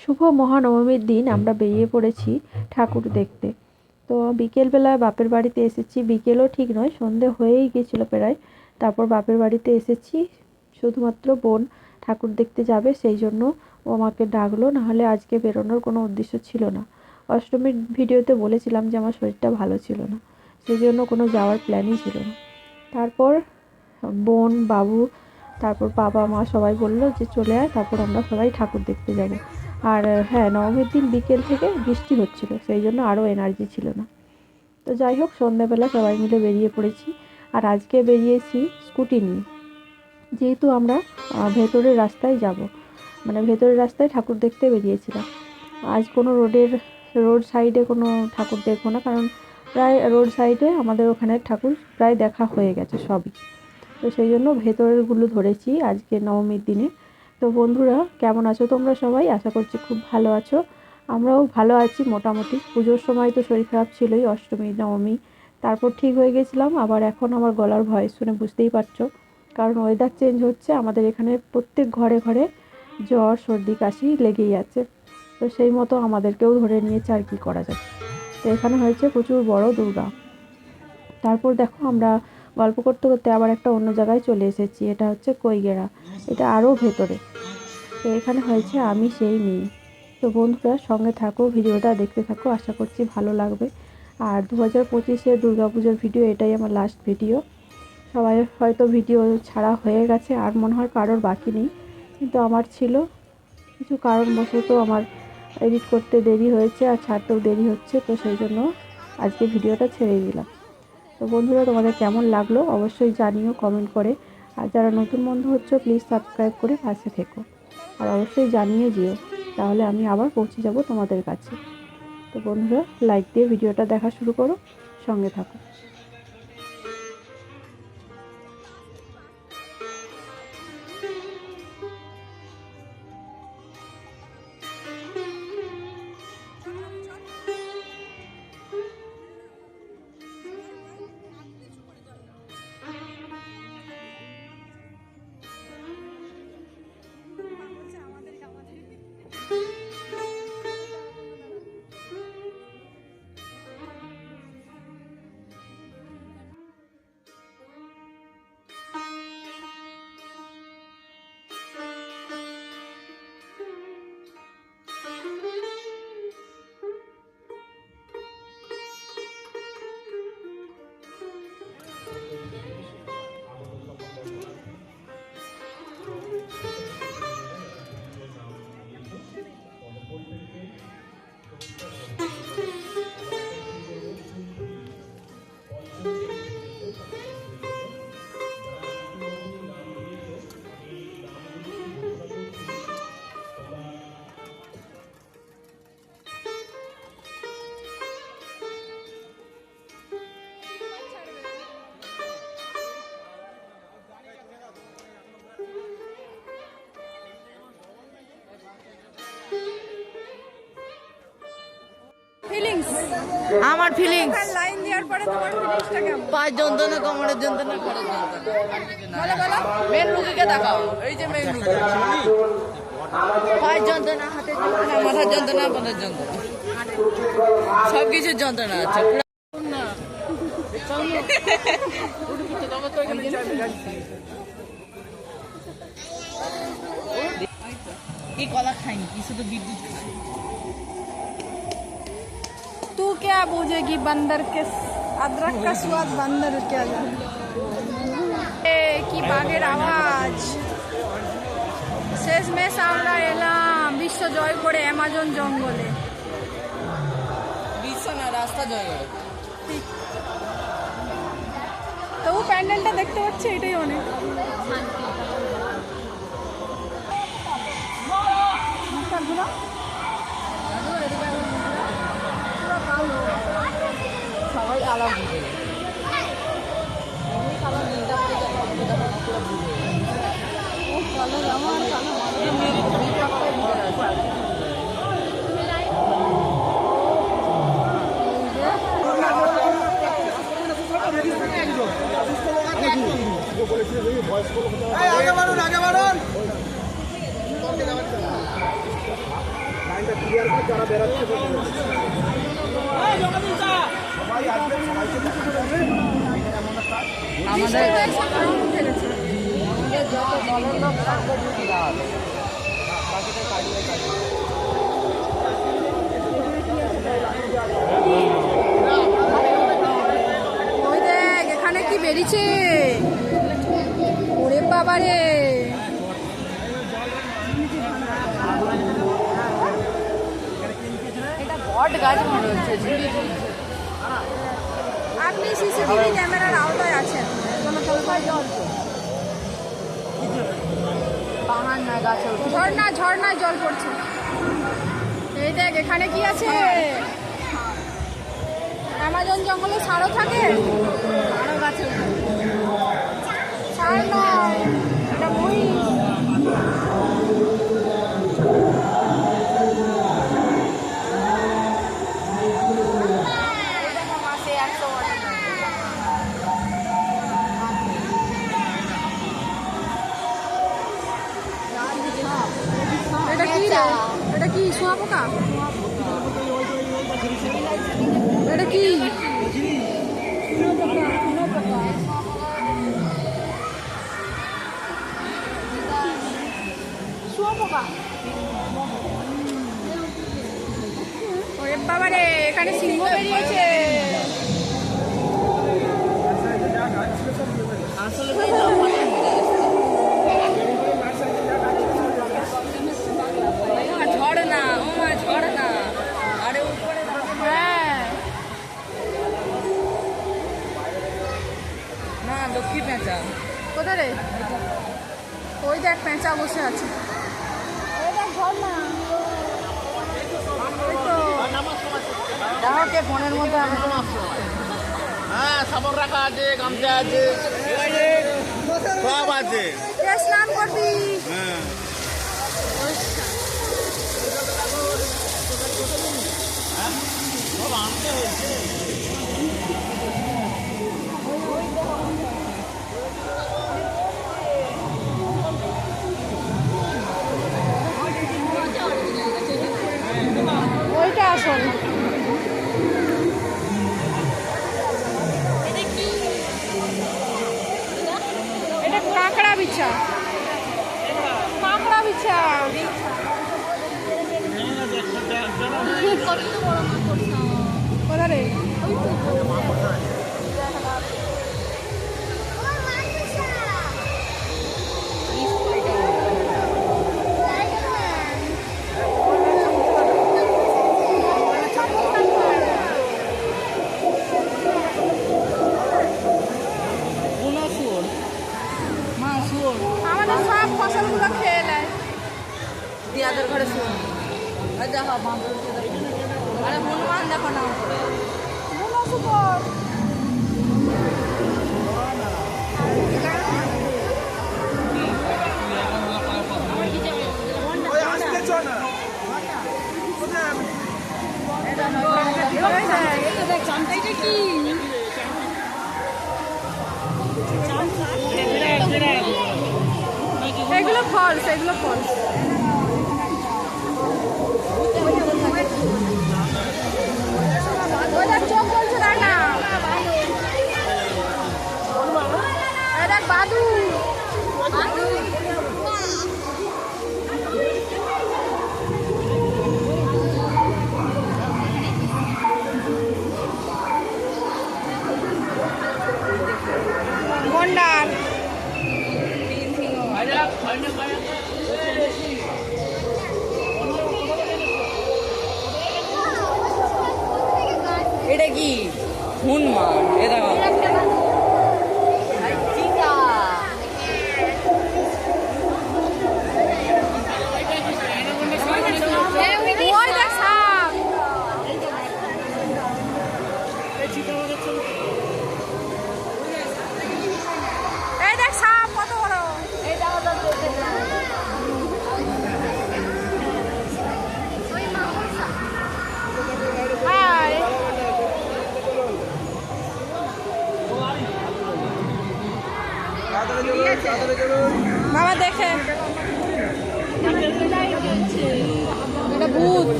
শুভ মহানবমীর দিন, আমরা বেরিয়ে পড়েছি ঠাকুর দেখতে। তো বিকেলবেলায় বাপের বাড়িতে এসেছি। বিকেলও ঠিক নয়, সন্ধে হয়েই গেছিল প্রায়। তারপর বাপের বাড়িতে এসেছি, শুধুমাত্র বোন ঠাকুর দেখতে যাবে, সেই জন্য ও আমাকে ডাকলো। নাহলে আজকে বেরোনোর কোনো উদ্দেশ্য ছিল না। অষ্টমীর ভিডিওতে বলেছিলাম যে আমার শরীরটা ভালো ছিল না সেই জন্য কোনো যাওয়ার প্ল্যানই ছিল না। তারপর বোন, বাবু তারপর বাবা মা সবাই বলল যে চলে আয়, তারপর আমরা সবাই ঠাকুর দেখতে যাব। আর হ্যাঁ নবমীর দিন বিকেল থেকে বৃষ্টি হচ্ছিল, সেই জন্য আরও এনার্জি ছিল না। তো যাই হোক, সন্ধ্যাবেলা সবাই মিলে বেরিয়ে পড়েছি। আর আজকে বেরিয়েছি স্কুটি নিয়ে। যেহেতু আমরা ভেতরের রাস্তায় যাব মানে ভেতরের রাস্তায় ঠাকুর দেখতে বেরিয়েছিলাম। আজ কোনো রোডের, রোড সাইডে কোনো ঠাকুর দেখব না, কারণ প্রায় রোড সাইডে আমাদের ওখানে ঠাকুর প্রায় দেখা হয়ে গেছে সবই। তো সেই জন্য ভেতরেরগুলো ধরেছি আজকে নবমীর দিনে। তো বন্ধুরা, কেমন আছো তোমরা সবাই? আশা করছি খুব ভালো আছো। আমরাও ভালো আছি মোটামুটি। পুজোর সময় তো শরীর খারাপ ছিলই, অষ্টমী, নবমী। তারপর ঠিক হয়ে গেছিলাম, আবার এখন আমার গলার ভয়েস শুনে বুঝতেই পারছ। কারণ ওয়েদার চেঞ্জ হচ্ছে, আমাদের এখানে প্রত্যেক ঘরে ঘরে জ্বর, সর্দি, কাশি লেগেই আছে। তো সেই মতো আমাদেরকেও ধরে নিয়েছে আর কি করা যায় তো এখানে হয়েছে প্রচুর বড় দুর্গা। তারপর দেখো আমরা গল্প করতে করতে আবার একটা অন্য জায়গায় চলে এসেছি, এটা হচ্ছে কৈগেরা, এটা আরও ভেতরে। তো এখানে হয়েছে আমি সেই মেয়ে। তো বন্ধুরা, সঙ্গে থাকো, ভিডিওটা দেখতে থাকো, আশা করছি ভালো লাগবে। আর দু হাজার পঁচিশে দুর্গাপুজোর ভিডিও, এটাই আমার লাস্ট ভিডিও সবাই হয়তো ভিডিও ছাড়া হয়ে গেছে, আর মনে হয় কারোর বাকি নেই। কিন্তু আমার ছিল, কিছু কারণবশত আমার এডিট করতে দেরি হয়েছে আর ছাড়তেও দেরি হচ্ছে, তো সেই জন্য আজকে ভিডিওটা ছেড়ে দিলাম। তো বন্ধুরা, তোমাদের কেমন লাগল অবশ্যই জানিও কমেন্ট করে। আর যারা নতুন বন্ধু হচ্ছে প্লিজ সাবস্ক্রাইব করে পাশে থেকো। আর অবশ্যই জানিয়ে যেও তাহলে আমি আবার পৌঁছে যাব তোমাদের কাছে। তো বন্ধুরা লাইক দিয়ে ভিডিওটা দেখা শুরু করো, সঙ্গে থাকো। আমার ফিলিংস লাইন দেওয়ার পরে তোমার ফিলিংসটা কেমন? পায়ের যন্ত্রণা কোমরের যন্ত্রণা যন্ত্রণা বলো বলো। মেন রুগীকে দেখাও। এই যে মেন রুগী। পায়ের যন্ত্রণা হাতের যন্ত্রণা। মাথার যন্ত্রণা পায়ের যন্ত্রণা। সব কিছুর যন্ত্রণা আছে। কি কলা খাইনি কি শুধু বিদ্যুৎ খাই क्या बूझेगी बंदर के अदरक का स्वाद बंदर क्या जाने এ, কি বাঘের আওয়াজ শেষমেশ আমরা এলাম বিশ্ব জয় করে অ্যামাজন জঙ্গলে বিশ্ব না রাস্তা জয় করে তবু প্যান্ডেলটা দেখতে পাচ্ছি এটাই অনেক আলাদা বুঝে আমাদের ওই এখানে কি বেরিয়েছে? ওরে বাবা রে এটা বট গাছ মনে হচ্ছে আপনি সিসিটিভি ক্যামেরার আওতায় আছেন। ঝর্ণা, ঝর্ণায় জল পড়ছে। এই দেখ, এখানে কি আছে? অ্যামাজন জঙ্গলে সারও থাকে? আরও গাছে সার নয়। ওরে বাবা এখানে সিংহ বেরিয়েছে। ও মা, আরে উপরে হ্যাঁ। না লক্ষ্মী পেঁচা। কোথায় রে? ওই দেখ পেঁচা বসে আছে ওই দেখ ঝর্ণা ওই তো কে ফোনের মধ্যে হ্যাঁ সাবন রাখা আছে গামছা আছে। সব আছে। স্নান করবি? হ্যাঁ। ওইটা já. এগুলো ফলস এগুলো ফলস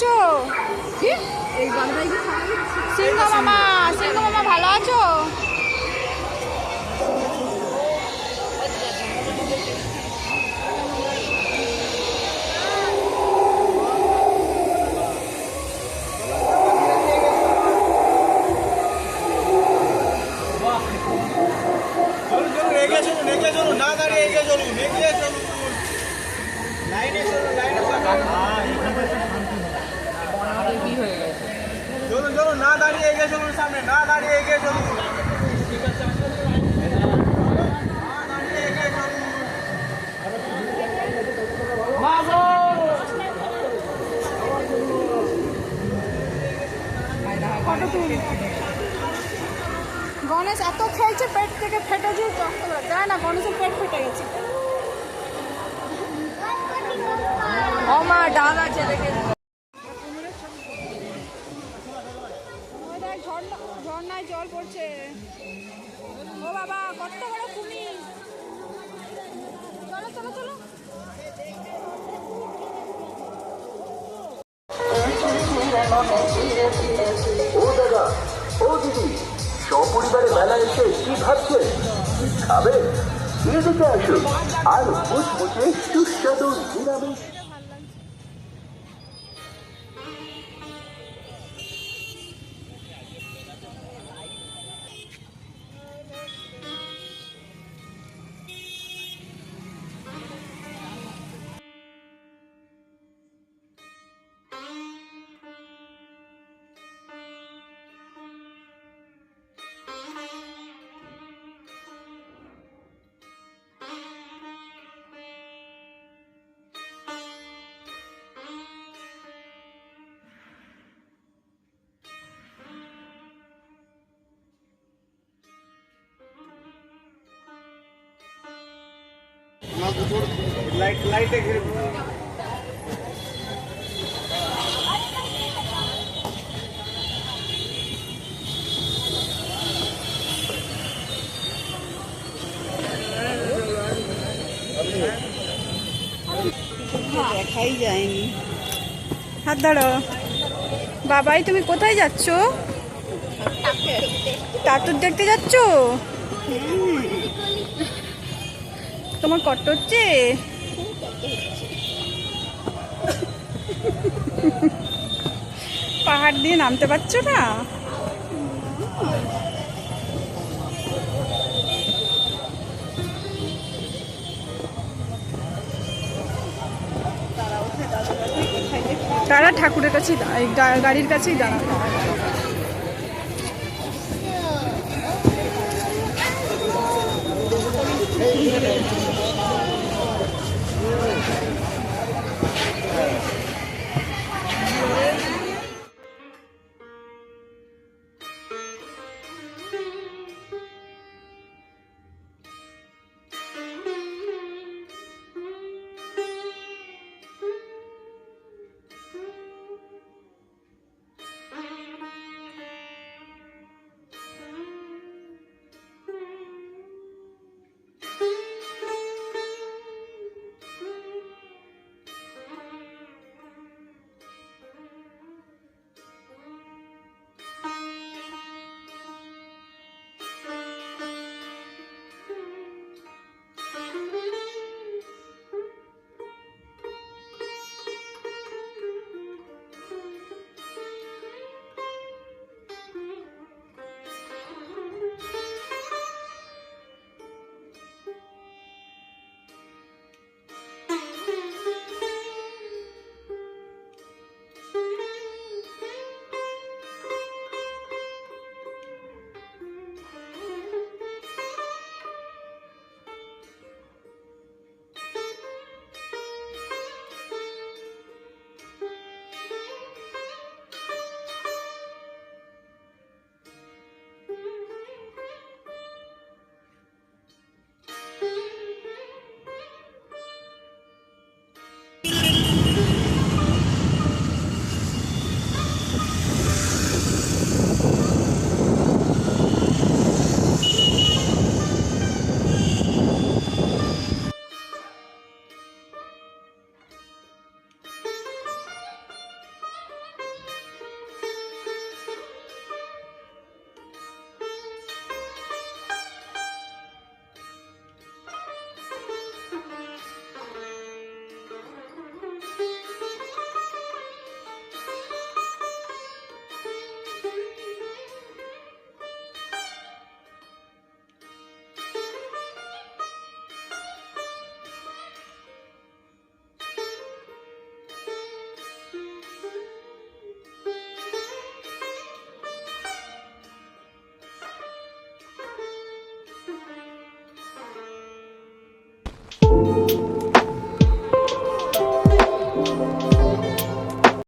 আছো? সিংহ মামা সিংহ মামা ভালো আছো? গণেশ এত খেয়েছে, পেট থেকে ফেটে যে। দেখ না, গণেশের পেট ফেটে গেছে। ও মা, ডাল আছে দেখে, ঝর্ণা, ঝর্ণায় জল পড়ছে। ও বাবা, কত বড় কুমির। চলো চলো চলো। ও মেলা এসে কি ভাবছেন খাবে? এদিকে আসুন। আর মুচমুচে সুস্বাদু নিরামিষ লাইট লাইটে ঘিরে দেখাই যায়নি। হাত ধরো বাবাই তুমি কোথায় যাচ্ছ? টাটুর দেখতে যাচ্ছ? হুম। তোমার কষ্ট হচ্ছে? পাহাড় দিয়ে নামতে পারছ না? তারা ঠাকুরের কাছেই গাড়ির কাছেই দাঁড়ায়